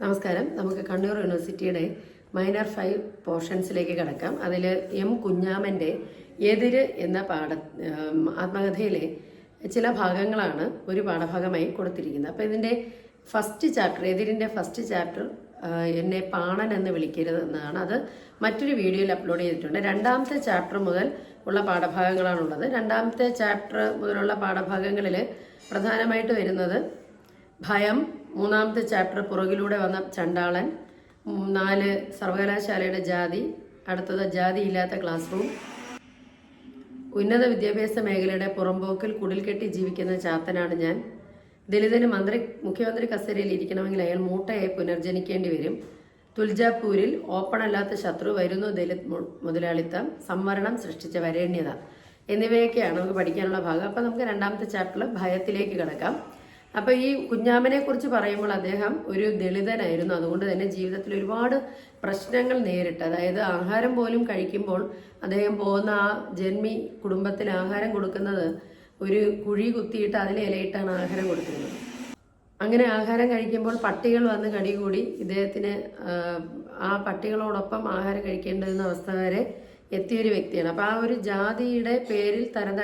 നമസ്കാരം. നമുക്ക് കണ്ണൂർ യൂണിവേഴ്സിറ്റിയുടെ മൈനർ ഫൈവ് പോർഷൻസിലേക്ക് കടക്കാം. അതിൽ എം കുഞ്ഞാമന്റെ എതിര് എന്ന പാഠ ആത്മകഥയിലെ ചില ഭാഗങ്ങളാണ് ഒരു പാഠഭാഗമായി കൊടുത്തിരിക്കുന്നത്. അപ്പോൾ ഇതിന്റെ ഫസ്റ്റ് ചാപ്റ്റർ എതിരിന്റെ ഫസ്റ്റ് ചാപ്റ്റർ എന്നെ പാണൻ എന്ന് വിളിക്കരുത് എന്നതാണ് അത് മറ്റൊരു വീഡിയോയിൽ അപ്ലോഡ് ചെയ്തിട്ടുണ്ട്. രണ്ടാമത്തെ ചാപ്റ്റർ മുതൽ ഉള്ള പാഠഭാഗങ്ങളാണുള്ളത്. രണ്ടാമത്തെ ചാപ്റ്റർ മുതലുള്ള പാഠഭാഗങ്ങളിൽ പ്രധാനമായിട്ട് വരുന്നത് ഭയം മൂന്നാമത്തെ ചാപ്റ്റർ പുറകിലൂടെ വന്ന ചണ്ടാളൻ. നാല് സർവകലാശാലയുടെ ജാതി അടുത്തത് ജാതി ഇല്ലാത്ത ക്ലാസ് റൂം ഉന്നത വിദ്യാഭ്യാസ മേഖലയുടെ പുറമ്പോക്കിൽ കുടിൽകെട്ടി ജീവിക്കുന്ന ചാത്തനാണ് ഞാൻ. ദലിതന് മന്ത്രി മുഖ്യമന്ത്രി കസേരയിൽ ഇരിക്കണമെങ്കിൽ അയാൾ മൂട്ടയായി പുനർജനിക്കേണ്ടി വരും. തുൽജാപൂരിൽ ഓപ്പൺ അല്ലാത്ത ശത്രു വരുന്നു ദലിത് മുതലാളിത്തം സംവരണം സൃഷ്ടിച്ച വരേണ്യത. എന്നിവയൊക്കെയാണ് നമുക്ക് പഠിക്കാനുള്ള ഭാഗം. അപ്പം നമുക്ക് രണ്ടാമത്തെ ചാപ്റ്ററിൽ ഭയത്തിലേക്ക് കിടക്കാം. അപ്പൊ ഈ കുഞ്ഞാമനെ കുറിച്ച് പറയുമ്പോൾ അദ്ദേഹം ഒരു ദളിതനായിരുന്നു. അതുകൊണ്ട് തന്നെ ജീവിതത്തിൽ ഒരുപാട് പ്രശ്നങ്ങൾ നേരിട്ട് അതായത് ആഹാരം പോലും കഴിക്കുമ്പോൾ അദ്ദേഹം പോകുന്ന ആ ജന്മി കുടുംബത്തിൽ ആഹാരം കൊടുക്കുന്നത് ഒരു കുഴി കുത്തിയിട്ട് അതിലെ ഇലയിട്ടാണ് ആഹാരം കൊടുക്കുന്നത്. അങ്ങനെ ആഹാരം കഴിക്കുമ്പോൾ പട്ടികൾ വന്ന് കടികൂടി ഇദ്ദേഹത്തിന് ആ, പട്ടികളോടൊപ്പം ആഹാരം കഴിക്കേണ്ടുന്ന അവസ്ഥ വരെ എത്തിയൊരു വ്യക്തിയാണ്. അപ്പോൾ ആ ഒരു ജാതിയുടെ പേരിൽ തരം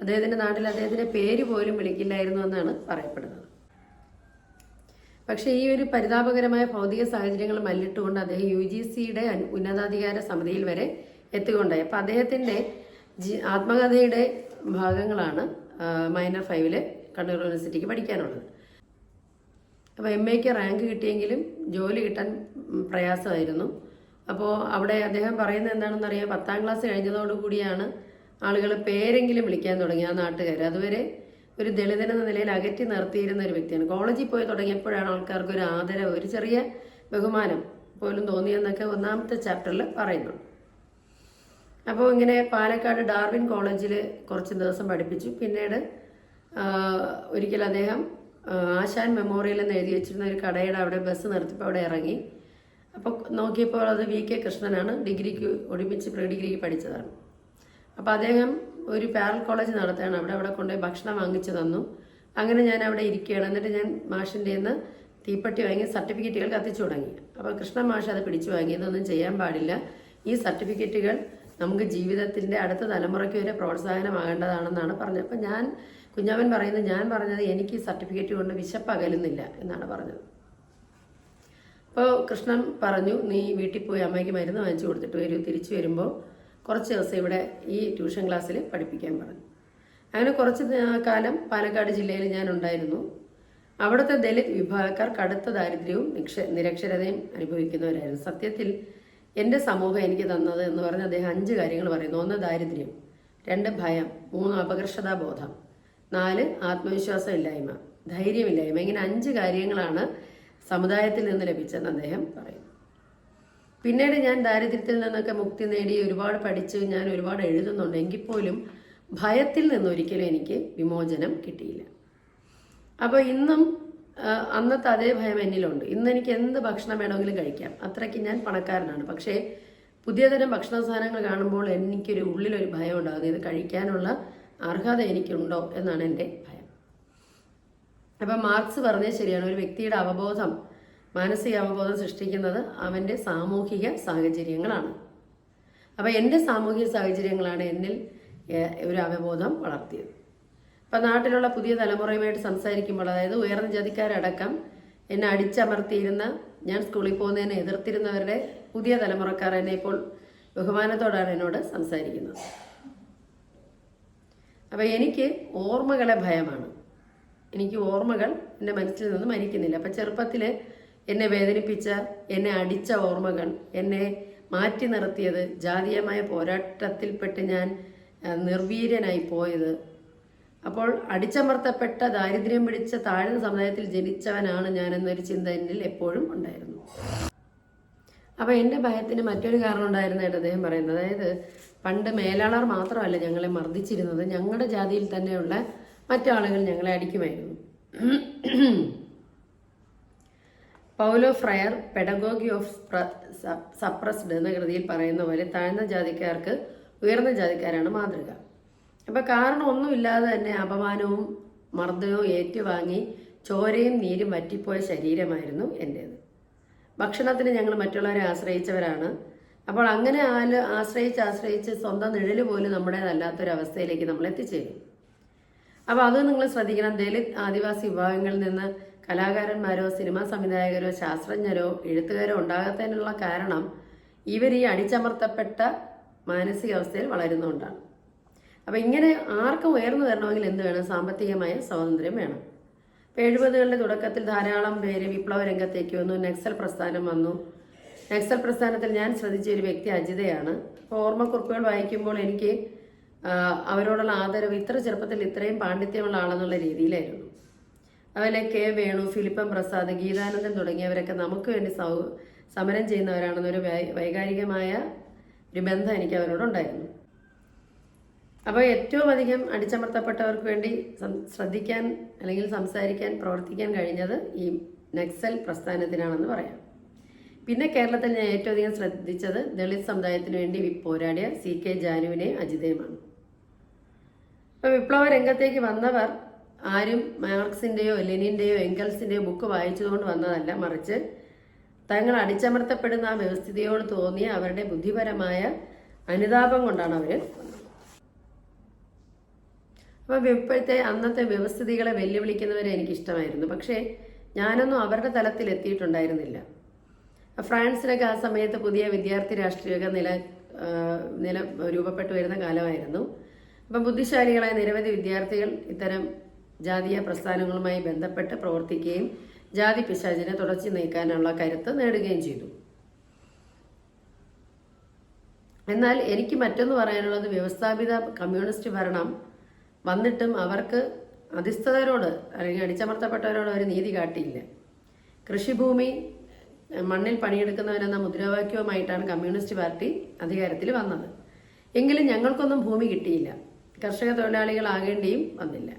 അദ്ദേഹത്തിന്റെ നാട്ടിൽ അദ്ദേഹത്തിന്റെ പേര് പോലും വിളിക്കില്ലായിരുന്നു എന്നാണ് പറയപ്പെടുന്നത്. പക്ഷേ ഈ ഒരു പരിതാപകരമായ ഭൗതിക സാഹചര്യങ്ങൾ മല്ലിട്ടുകൊണ്ട് അദ്ദേഹം യു ജി സിയുടെ ഉന്നതാധികാര സമിതിയിൽ വരെ എത്തുകയുണ്ടായി അപ്പം അദ്ദേഹത്തിന്റെ ജി ആത്മകഥയുടെ ഭാഗങ്ങളാണ് മൈനർ ഫൈവിൽ കണ്ണൂർ യൂണിവേഴ്സിറ്റിക്ക് പഠിക്കാനുള്ളത്. അപ്പോൾ എം എക്ക് റാങ്ക് കിട്ടിയെങ്കിലും ജോലി കിട്ടാൻ പ്രയാസമായിരുന്നു. അപ്പോൾ അവിടെ അദ്ദേഹം പറയുന്നത് എന്താണെന്ന് അറിയാം പത്താം ക്ലാസ് കഴിഞ്ഞതോടുകൂടിയാണ് ആളുകൾ പേരെങ്കിലും വിളിക്കാൻ തുടങ്ങി ആ നാട്ടുകാർ. അതുവരെ ഒരു ദളിതനെന്ന നിലയിൽ അകറ്റി നിർത്തിയിരുന്ന ഒരു വ്യക്തിയാണ്. കോളേജിൽ പോയി തുടങ്ങിയപ്പോഴാണ് ആൾക്കാർക്ക് ഒരു ആദരവ് ഒരു ചെറിയ ബഹുമാനം പോലും തോന്നിയെന്നൊക്കെ ഒന്നാമത്തെ ചാപ്റ്ററിൽ പറയുന്നുണ്ട്. അപ്പോൾ ഇങ്ങനെ പാലക്കാട് ഡാർവിൻ കോളേജിൽ കുറച്ച് ദിവസം പഠിപ്പിച്ചു. പിന്നീട് ഒരിക്കൽ അദ്ദേഹം ആശാൻ മെമ്മോറിയൽ എന്ന് എഴുതി വെച്ചിരുന്ന ഒരു കടയുടെ അവിടെ ബസ് നിർത്തിയപ്പോൾ അവിടെ ഇറങ്ങി. അപ്പോൾ നോക്കിയപ്പോൾ അത് വി കെ കൃഷ്ണനാണ്. ഡിഗ്രിക്ക് ഒരുമിച്ച് പ്രീ ഡിഗ്രിക്ക് പഠിച്ചതാണ്. അപ്പോൾ അദ്ദേഹം ഒരു പാരൽ കോളേജ് നടത്തുകയാണ്. അവിടെ അവിടെ കൊണ്ടുപോയി ഭക്ഷണം വാങ്ങിച്ചു തന്നു. അങ്ങനെ ഞാൻ അവിടെ ഇരിക്കുകയാണ്. എന്നിട്ട് ഞാൻ മാഷിന്റെ നിന്ന് തീപ്പെട്ടി വാങ്ങി സർട്ടിഫിക്കറ്റുകൾ കത്തിച്ചു തുടങ്ങി. അപ്പോൾ കൃഷ്ണ മാഷ് അത് പിടിച്ചു വാങ്ങി. ഇതൊന്നും ചെയ്യാൻ പാടില്ല. ഈ സർട്ടിഫിക്കറ്റുകൾ നമുക്ക് ജീവിതത്തിന്റെ അടുത്ത തലമുറയ്ക്ക് വരെ പ്രോത്സാഹനമാകേണ്ടതാണെന്നാണ് പറഞ്ഞത്. അപ്പം ഞാൻ കുഞ്ഞാമൻ പറയുന്നത് ഞാൻ പറഞ്ഞത് എനിക്ക് ഈ സർട്ടിഫിക്കറ്റ് കൊണ്ട് വിശപ്പ് അകലുന്നില്ല എന്നാണ് പറഞ്ഞത്. അപ്പോൾ കൃഷ്ണൻ പറഞ്ഞു നീ വീട്ടിൽ പോയി അമ്മയ്ക്ക് മരുന്ന് വാങ്ങിച്ചു കൊടുത്തിട്ട് വരൂ. തിരിച്ചു വരുമ്പോൾ കുറച്ച് ദിവസം ഇവിടെ ഈ ട്യൂഷൻ ക്ലാസ്സിൽ പഠിപ്പിക്കാൻ പറഞ്ഞു. അങ്ങനെ കുറച്ച് കാലം പാലക്കാട് ജില്ലയിൽ ഞാൻ ഉണ്ടായിരുന്നു. അവിടുത്തെ ദലിത് വിഭാഗക്കാർ കടുത്ത ദാരിദ്ര്യവും നിക്ഷ നിരക്ഷരതയും അനുഭവിക്കുന്നവരായിരുന്നു. സത്യത്തിൽ എന്റെ സമൂഹം എനിക്ക് തന്നത് എന്ന് പറഞ്ഞ് അദ്ദേഹം അഞ്ച് കാര്യങ്ങൾ പറയുന്നു. ഒന്ന് ദാരിദ്ര്യം. രണ്ട് ഭയം. മൂന്ന് അപകർഷതാബോധം നാല് ആത്മവിശ്വാസം ഇല്ലായ്മ. ധൈര്യമില്ലായ്മ. ഇങ്ങനെ അഞ്ച് കാര്യങ്ങളാണ് സമുദായത്തിൽ നിന്ന് ലഭിച്ചതെന്ന് അദ്ദേഹം പറയുന്നു. പിന്നീട് ഞാൻ ദാരിദ്ര്യത്തിൽ നിന്നൊക്കെ മുക്തി നേടി ഒരുപാട് പഠിച്ച് ഞാൻ ഒരുപാട് എഴുതുന്നുണ്ട്. എങ്കിൽ പോലും ഭയത്തിൽ നിന്നൊരിക്കലും എനിക്ക് വിമോചനം കിട്ടിയില്ല. അപ്പോൾ ഇന്നും അന്നത്തെ അതേ ഭയം എന്നിലുണ്ട്. ഇന്ന് എനിക്ക് എന്ത് ഭക്ഷണം വേണമെങ്കിലും കഴിക്കാം. അത്രയ്ക്ക് ഞാൻ പണക്കാരനാണ്. പക്ഷേ പുതിയ തരം ഭക്ഷണ സാധനങ്ങൾ കാണുമ്പോൾ എനിക്കൊരു ഉള്ളിലൊരു ഭയം ഉണ്ടാകും ഇത് കഴിക്കാനുള്ള അർഹത എനിക്കുണ്ടോ എന്നാണ് എന്റെ ഭയം. അപ്പം മാർക്സ് പറഞ്ഞത് ശരിയാണ്. ഒരു വ്യക്തിയുടെ അവബോധം മാനസിക അവബോധം സൃഷ്ടിക്കുന്നത് അവന്റെ സാമൂഹിക സാഹചര്യങ്ങളാണ്. അപ്പം എന്റെ സാമൂഹിക സാഹചര്യങ്ങളാണ് എന്നിൽ ഒരു അവബോധം വളർത്തിയത്. അപ്പം നാട്ടിലുള്ള പുതിയ തലമുറയുമായിട്ട് സംസാരിക്കുമ്പോൾ അതായത് ഉയർന്ന ജാതിക്കാരടക്കം എന്നെ അടിച്ചമർത്തിയിരുന്ന ഞാൻ സ്കൂളിൽ പോകുന്നതിനെ എതിർത്തിരുന്നവരുടെ പുതിയ തലമുറക്കാർ എന്നെ ഇപ്പോൾ ബഹുമാനത്തോടാണ് എന്നോട് സംസാരിക്കുന്നത്. അപ്പം എനിക്ക് ഓർമ്മകളെ ഭയമാണ്. എനിക്ക് ഓർമ്മകൾ എന്റെ മനസ്സിൽ നിന്ന് മരിക്കുന്നില്ല. അപ്പം ചെറുപ്പത്തിൽ എന്നെ വേദനിപ്പിച്ച എന്നെ അടിച്ച ഓർമ്മകൾ എന്നെ മാറ്റി നിർത്തിയത് ജാതീയമായ പോരാട്ടത്തിൽപ്പെട്ട് ഞാൻ നിർവീര്യനായി പോയത്. അപ്പോൾ അടിച്ചമർത്തപ്പെട്ട ദാരിദ്ര്യം പിടിച്ച താഴ്ന്ന സമുദായത്തിൽ ജനിച്ചവനാണ് ഞാൻ എന്നൊരു ചിന്ത എന്നിൽ എപ്പോഴും ഉണ്ടായിരുന്നു. അപ്പോൾ എന്റെ ഭയത്തിന് മറ്റൊരു കാരണം ഉണ്ടായിരുന്നതായിട്ട് അദ്ദേഹം പറയുന്നത്. അതായത് പണ്ട് മേലാളർ മാത്രമല്ല ഞങ്ങളെ മർദ്ദിച്ചിരുന്നത്. ഞങ്ങളുടെ ജാതിയിൽ തന്നെയുള്ള മറ്റാളുകൾ ഞങ്ങളെ അടിക്കുമായിരുന്നു. Paulo Freire pedagogy of suppressed എന്ന കൃതിയിൽ പറയുന്ന പോലെ താഴ്ന്ന ജാതിക്കാർക്ക് ഉയർന്ന ജാതിക്കാരാണ് മാതൃക. അപ്പൊ കാരണം ഒന്നുമില്ലാതെ തന്നെ അപമാനവും മർദ്ദനവും ഏറ്റുവാങ്ങി ചോരയും നീരും വറ്റിപ്പോയ ശരീരമായിരുന്നു എന്റേത് ഭക്ഷണത്തിന് ഞങ്ങൾ മറ്റുള്ളവരെ ആശ്രയിച്ചവരാണ്. അപ്പോൾ അങ്ങനെ ആൽ ആശ്രയിച്ച് ആശ്രയിച്ച് സ്വന്തം നിഴൽ പോലും നമ്മുടേതല്ലാത്തൊരവസ്ഥയിലേക്ക് നമ്മൾ എത്തിച്ചേരും അപ്പോൾ അത് നിങ്ങൾ ശ്രദ്ധിക്കണം. ദലിത് ആദിവാസി വിഭാഗങ്ങളിൽ നിന്ന് കലാകാരന്മാരോ സിനിമാ സംവിധായകരോ ശാസ്ത്രജ്ഞരോ എഴുത്തുകാരോ ഉണ്ടാകാത്തതിനുള്ള കാരണം ഇവർ ഈ അടിച്ചമർത്തപ്പെട്ട മാനസികാവസ്ഥയിൽ വളരുന്നതുകൊണ്ടാണ്. അപ്പോൾ ഇങ്ങനെ ആർക്കും ഉയർന്നു വരണമെങ്കിൽ എന്ത് വേണം? സാമ്പത്തികമായ സ്വാതന്ത്ര്യം വേണം. ഇപ്പോൾ എഴുപതുകളുടെ തുടക്കത്തിൽ ധാരാളം പേര് വിപ്ലവ രംഗത്തേക്ക് വന്നു. നക്സൽ പ്രസ്ഥാനം വന്നു. നക്സൽ പ്രസ്ഥാനത്തിൽ ഞാൻ ശ്രദ്ധിച്ച ഒരു വ്യക്തി അജിതയാണ്. അപ്പോൾ ഓർമ്മക്കുറിപ്പുകൾ വായിക്കുമ്പോൾ എനിക്ക് അവരോടുള്ള ആദരവ് ഇത്ര ചെറുപ്പത്തിൽ ഇത്രയും പാണ്ഡിത്യമുള്ള ആളെന്നുള്ള രീതിയിലായിരുന്നു. അതുപോലെ കെ വേണു ഫിലിപ്പൻ പ്രസാദ് ഗീതാനന്ദൻ തുടങ്ങിയവരൊക്കെ നമുക്ക് വേണ്ടി സൗ സമരം ചെയ്യുന്നവരാണെന്നൊരു വൈകാരികമായ ഒരു ബന്ധം എനിക്ക് അവരോടുണ്ടായിരുന്നു അപ്പോൾ ഏറ്റവും അധികം അടിച്ചമർത്തപ്പെട്ടവർക്ക് വേണ്ടി ശ്രദ്ധിക്കാൻ അല്ലെങ്കിൽ സംസാരിക്കാൻ പ്രവർത്തിക്കാൻ കഴിഞ്ഞത് ഈ നക്സൽ പ്രസ്ഥാനത്തിനാണെന്ന് പറയാം. പിന്നെ കേരളത്തിൽ ഞാൻ ഏറ്റവും അധികം ശ്രദ്ധിച്ചത് ദളിത് സമുദായത്തിന് വേണ്ടി പോരാടിയ സി കെ ജാനുവിനെ അജിതയുമാണ്. അപ്പോൾ വിപ്ലവ രംഗത്തേക്ക് വന്നവർ ആരും മാർക്സിന്റെയോ ലെനിന്റെയോ എങ്കൽസിന്റെയോ ബുക്ക് വായിച്ചുകൊണ്ട് വന്നതല്ല മറിച്ച് തങ്ങൾ അടിച്ചമർത്തപ്പെടുന്ന ആ വ്യവസ്ഥിതിയോട് തോന്നിയ അവരുടെ ബുദ്ധിപരമായ അനുതാപം കൊണ്ടാണ് അവർ അപ്പം ഇപ്പോഴത്തെ അന്നത്തെ വ്യവസ്ഥിതികളെ വെല്ലുവിളിക്കുന്നവരെ എനിക്കിഷ്ടമായിരുന്നു. പക്ഷേ ഞാനൊന്നും അവരുടെ തലത്തിൽ എത്തിയിട്ടുണ്ടായിരുന്നില്ല. ഫ്രാൻസിലൊക്കെ ആ സമയത്ത് പുതിയ വിദ്യാർത്ഥി രാഷ്ട്രീയമൊക്കെ നില നില രൂപപ്പെട്ടു വരുന്ന കാലമായിരുന്നു. അപ്പം ബുദ്ധിശാലികളായ നിരവധി വിദ്യാർത്ഥികൾ ഇത്തരം ജാതീയ പ്രസ്ഥാനങ്ങളുമായി ബന്ധപ്പെട്ട് പ്രവർത്തിക്കുകയും ജാതി പിശാചിനെ തുടച്ചു നീക്കാനുള്ള കരുത്ത് നേടുകയും ചെയ്തു. എന്നാൽ എനിക്ക് മറ്റൊന്ന് പറയാനുള്ളത് വ്യവസ്ഥാപിത കമ്മ്യൂണിസ്റ്റ് ഭരണം വന്നിട്ടും അവർക്ക് അധിസ്ഥതരോട് അല്ലെങ്കിൽ അടിച്ചമർത്തപ്പെട്ടവരോട് അവർ നീതി കാട്ടിയില്ല. കൃഷിഭൂമി മണ്ണിൽ പണിയെടുക്കുന്നവരെന്ന മുദ്രാവാക്യവുമായിട്ടാണ് കമ്മ്യൂണിസ്റ്റ് പാർട്ടി അധികാരത്തിൽ വന്നത്. എങ്കിലും ഞങ്ങൾക്കൊന്നും ഭൂമി കിട്ടിയില്ല. കർഷക തൊഴിലാളികളാകേണ്ടിയും വന്നില്ല.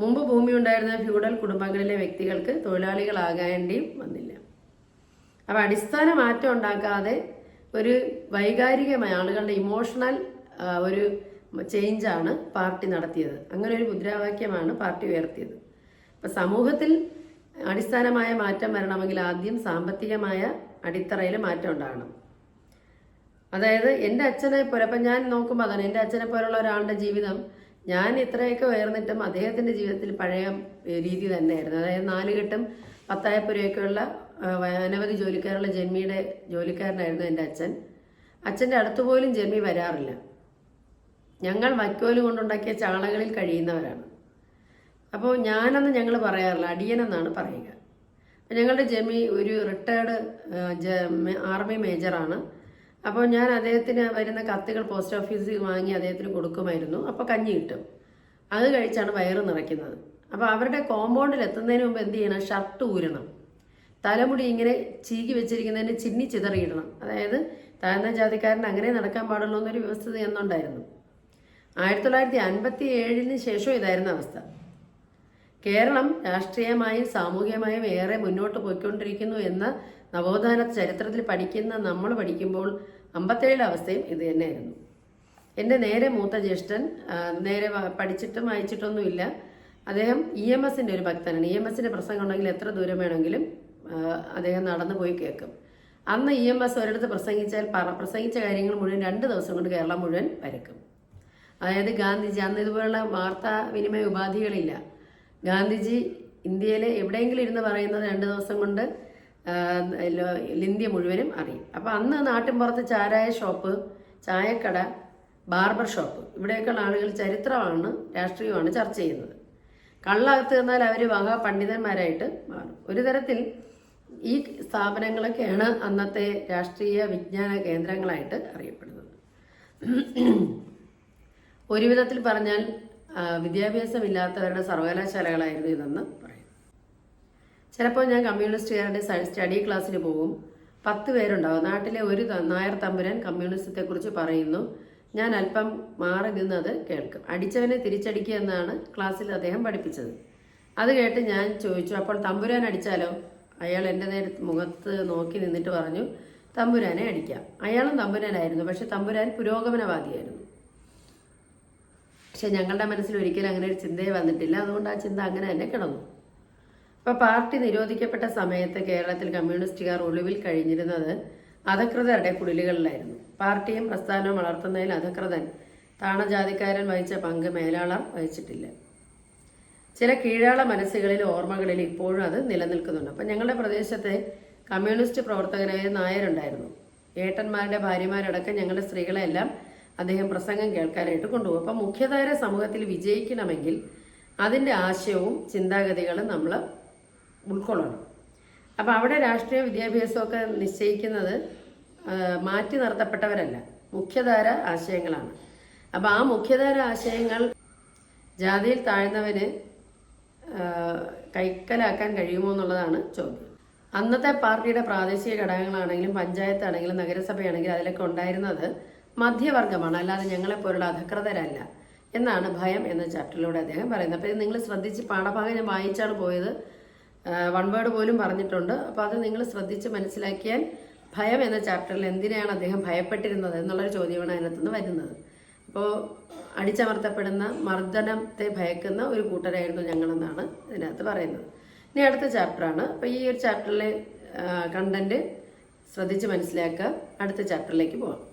മുമ്പ് ഭൂമി ഉണ്ടായിരുന്ന ഫ്യൂഡൽ കുടുംബങ്ങളിലെ വ്യക്തികൾക്ക് തൊഴിലാളികളാകേണ്ടിയും വന്നില്ല. അപ്പോൾ അടിസ്ഥാന മാറ്റം ഉണ്ടാക്കാതെ ഒരു വൈകാരികമായ ആളുകളുടെ ഇമോഷണൽ ഒരു ചേഞ്ചാണ് പാർട്ടി നടത്തിയത്. അങ്ങനെ ഒരു മുദ്രാവാക്യമാണ് പാർട്ടി ഉയർത്തിയത്. അപ്പം സമൂഹത്തിൽ അടിസ്ഥാനമായ മാറ്റം വരണമെങ്കിൽ ആദ്യം സാമ്പത്തികമായ അടിത്തറയിൽ മാറ്റം ഉണ്ടാകണം. അതായത് എന്റെ അച്ഛനെ പോലെ അപ്പം ഞാൻ നോക്കുമ്പോൾ അതാണ് എന്റെ അച്ഛനെ പോലുള്ള ഒരാളുടെ ജീവിതം ഞാൻ ഇത്രയൊക്കെ ഉയർന്നിട്ടും അദ്ദേഹത്തിന്റെ ജീവിതത്തിൽ പഴയ രീതി തന്നെയായിരുന്നു. അതായത് നാലുകെട്ടും പത്തായപ്പുരയൊക്കെയുള്ള അനവധി ജോലിക്കാരുള്ള ജന്മിയുടെ ജോലിക്കാരനായിരുന്നു എന്റെ അച്ഛൻ. അച്ഛന്റെ അടുത്ത് പോലും ജന്മി വരാറില്ല. ഞങ്ങൾ വൈക്കോൽ കൊണ്ടുണ്ടാക്കിയ ചാളകളിൽ കഴിയുന്നവരാണ്. അപ്പോൾ ഞാനെന്ന് ഞങ്ങൾ പറയാറില്ല അടിയനെന്നാണ് പറയുക. ഞങ്ങളുടെ ജമി ഒരു റിട്ടയർഡ് ആർമി മേജറാണ് അപ്പോൾ ഞാൻ അദ്ദേഹത്തിന് വരുന്ന കത്തുകൾ പോസ്റ്റ് ഓഫീസിൽ വാങ്ങി അദ്ദേഹത്തിന് കൊടുക്കുമായിരുന്നു. അപ്പോൾ കഞ്ഞി കിട്ടും. അത് കഴിച്ചാണ് വയറ് നിറയ്ക്കുന്നത്. അപ്പോൾ അവരുടെ കോമ്പൗണ്ടിൽ എത്തുന്നതിന് മുമ്പ് എന്ത് ചെയ്യണം? ഷർട്ട് ഊരണം. തലമുടി ഇങ്ങനെ ചീകി വെച്ചിരിക്കുന്നതിന് ചിന്നി ചിതറിയിടണം. അതായത് താഴ്ന്ന ജാതിക്കാരൻ അങ്ങനെ നടക്കാൻ പാടുള്ളൂ എന്നൊരു വ്യവസ്ഥ എന്നുണ്ടായിരുന്നു ആയിരത്തി തൊള്ളായിരത്തി അൻപത്തി ഏഴിന് ശേഷം ഇതായിരുന്നു അവസ്ഥ. കേരളം രാഷ്ട്രീയമായും സാമൂഹികമായും ഏറെ മുന്നോട്ട് പോയിക്കൊണ്ടിരിക്കുന്നു എന്ന നവോത്ഥാന ചരിത്രത്തിൽ പഠിക്കുന്ന നമ്മൾ പഠിക്കുമ്പോൾ അമ്പത്തേഴ് അവസ്ഥയും ഇത് തന്നെയായിരുന്നു. എന്റെ നേരെ മൂത്ത ജ്യേഷ്ഠൻ നേരെ പഠിച്ചിട്ടും വായിച്ചിട്ടൊന്നുമില്ല. അദ്ദേഹം ഇ എം എസിന്റെ ഒരു ഭക്തനാണ്. ഇ എം എസിന്റെ പ്രസംഗം ഉണ്ടെങ്കിൽ എത്ര ദൂരം വേണമെങ്കിലും അദ്ദേഹം നടന്നു പോയി കേൾക്കും. അന്ന് ഇ എം എസ് ഒരിടത്ത് പ്രസംഗിച്ചാൽ പറ പ്രസംഗിച്ച കാര്യങ്ങൾ മുഴുവൻ രണ്ട് ദിവസം കൊണ്ട് കേരളം മുഴുവൻ പരക്കും. അതായത് ഗാന്ധിജി അന്ന് ഇതുപോലുള്ള വാർത്താ വിനിമയ ഉപാധികളില്ല. ഗാന്ധിജി ഇന്ത്യയിൽ എവിടെയെങ്കിലും ഇരുന്ന് പറയുന്നത് രണ്ട് ദിവസം കൊണ്ട് ഇന്ത്യ മുഴുവനും അറിയും. അപ്പോൾ അന്ന് നാട്ടിൻപുറത്ത് ചാരായ ഷോപ്പ് ചായക്കട ബാർബർ ഷോപ്പ് ഇവിടെയൊക്കെയുള്ള ആളുകൾ ചരിത്രമാണ് രാഷ്ട്രീയമാണ് ചർച്ച ചെയ്യുന്നത്. കള്ളകത്ത് എന്നാൽ അവർ മഹാ പണ്ഡിതന്മാരായിട്ട് മാറും. ഒരു തരത്തിൽ ഈ സ്ഥാപനങ്ങളൊക്കെയാണ് അന്നത്തെ രാഷ്ട്രീയ വിജ്ഞാന കേന്ദ്രങ്ങളായിട്ട് അറിയപ്പെടുന്നത്. ഒരു വിധത്തിൽ പറഞ്ഞാൽ വിദ്യാഭ്യാസമില്ലാത്തവരുടെ സർവകലാശാലകളായിരുന്നു ഇതെന്ന് പറയും. ചിലപ്പോൾ ഞാൻ കമ്മ്യൂണിസ്റ്റുകാരുടെ സ്റ്റഡി ക്ലാസ്സിന് പോകും. പത്ത് പേരുണ്ടാവും. നാട്ടിലെ ഒരു നായർ തമ്പുരാൻ കമ്മ്യൂണിസത്തെക്കുറിച്ച് പറയുന്നു. ഞാൻ അല്പം മാറി നിന്നത് കേൾക്കും. അടിച്ചവനെ തിരിച്ചടിക്കുക എന്നാണ് ക്ലാസ്സിൽ അദ്ദേഹം പഠിപ്പിച്ചത്. അത് കേട്ട് ഞാൻ ചോദിച്ചു അപ്പോൾ തമ്പുരാൻ അടിച്ചാലോ? അയാൾ എന്റെ നേരെ മുഖത്ത് നോക്കി നിന്നിട്ട് പറഞ്ഞു തമ്പുരാനെ അടിക്കാം. അയാളും തമ്പുരാനായിരുന്നു പക്ഷെ തമ്പുരാൻ പുരോഗമനവാദിയായിരുന്നു. പക്ഷെ ഞങ്ങളുടെ മനസ്സിൽ ഒരിക്കലും അങ്ങനെ ഒരു ചിന്തയെ വന്നിട്ടില്ല. അതുകൊണ്ട് ആ ചിന്ത അങ്ങനെ തന്നെ കിടന്നു. അപ്പോൾ പാർട്ടി നിരോധിക്കപ്പെട്ട സമയത്ത് കേരളത്തിൽ കമ്മ്യൂണിസ്റ്റുകാർ ഒളിവിൽ കഴിഞ്ഞിരുന്നത് അധകൃതരുടെ കുടിലുകളിലായിരുന്നു. പാർട്ടിയും പ്രസ്ഥാനവും വളർത്തുന്നതിൽ അധകൃതൻ താണജാതിക്കാരൻ വഹിച്ച പങ്ക് മേലാളർ വഹിച്ചിട്ടില്ല. ചില കീഴാള മനസ്സുകളിൽ ഓർമ്മകളിൽ ഇപ്പോഴും അത് നിലനിൽക്കുന്നുണ്ട്. അപ്പം ഞങ്ങളുടെ പ്രദേശത്തെ കമ്മ്യൂണിസ്റ്റ് പ്രവർത്തകരായ നായരുണ്ടായിരുന്നു. ഏട്ടന്മാരുടെ ഭാര്യമാരടക്കം ഞങ്ങളുടെ സ്ത്രീകളെല്ലാം അദ്ദേഹം പ്രസംഗം കേൾക്കാനായിട്ട് കൊണ്ടുപോകും. അപ്പം മുഖ്യധാര സമൂഹത്തിൽ വിജയിക്കണമെങ്കിൽ അതിന്റെ ആശയവും ചിന്താഗതികളും നമ്മൾ ഉൾക്കൊള്ളണം. അപ്പം അവിടെ രാഷ്ട്രീയ വിദ്യാഭ്യാസമൊക്കെ നിശ്ചയിക്കുന്നത് മാറ്റി നിർത്തപ്പെട്ടവരല്ല. മുഖ്യധാര ആശയങ്ങളാണ്. അപ്പം ആ മുഖ്യധാര ആശയങ്ങൾ ജാതിയിൽ താഴ്ന്നവന് കൈക്കലാക്കാൻ കഴിയുമോ എന്നുള്ളതാണ് ചോദ്യം. അന്നത്തെ പാർട്ടിയുടെ പ്രാദേശിക ഘടകങ്ങളാണെങ്കിലും പഞ്ചായത്താണെങ്കിലും നഗരസഭയാണെങ്കിലും അതിലൊക്കെ ഉണ്ടായിരുന്നത് മധ്യവർഗമാണ്. അല്ലാതെ ഞങ്ങളെപ്പോലുള്ള അധികൃതരല്ല. എന്നാണ് ഭയം എന്ന ചാപ്റ്ററിലൂടെ അദ്ദേഹം പറയുന്നത്. അപ്പോൾ നിങ്ങൾ ശ്രദ്ധിച്ച് പാഠഭാഗം ഞാൻ വായിച്ചാണ് പോയത്. വൺ വേർഡ് പോലും പറഞ്ഞിട്ടുണ്ട്. അപ്പോൾ അത് നിങ്ങൾ ശ്രദ്ധിച്ച് മനസ്സിലാക്കിയാൽ ഭയം എന്ന ചാപ്റ്ററിൽ എന്തിനാണ് അദ്ദേഹം ഭയപ്പെട്ടിരുന്നത് എന്നുള്ളൊരു ചോദ്യമാണ് അതിനകത്തുനിന്ന് വരുന്നത്. അപ്പോൾ അടിച്ചമർത്തപ്പെടുന്ന മർദ്ദനത്തെ ഭയക്കുന്ന ഒരു കൂട്ടരായിരുന്നു ഞങ്ങളെന്നാണ് ഇതിനകത്ത് പറയുന്നത്. ഇനി അടുത്ത ചാപ്റ്ററാണ്. അപ്പോൾ ഈ ഒരു ചാപ്റ്ററിലെ കണ്ടന്റ് ശ്രദ്ധിച്ച് മനസ്സിലാക്കുക. അടുത്ത ചാപ്റ്ററിലേക്ക് പോകാം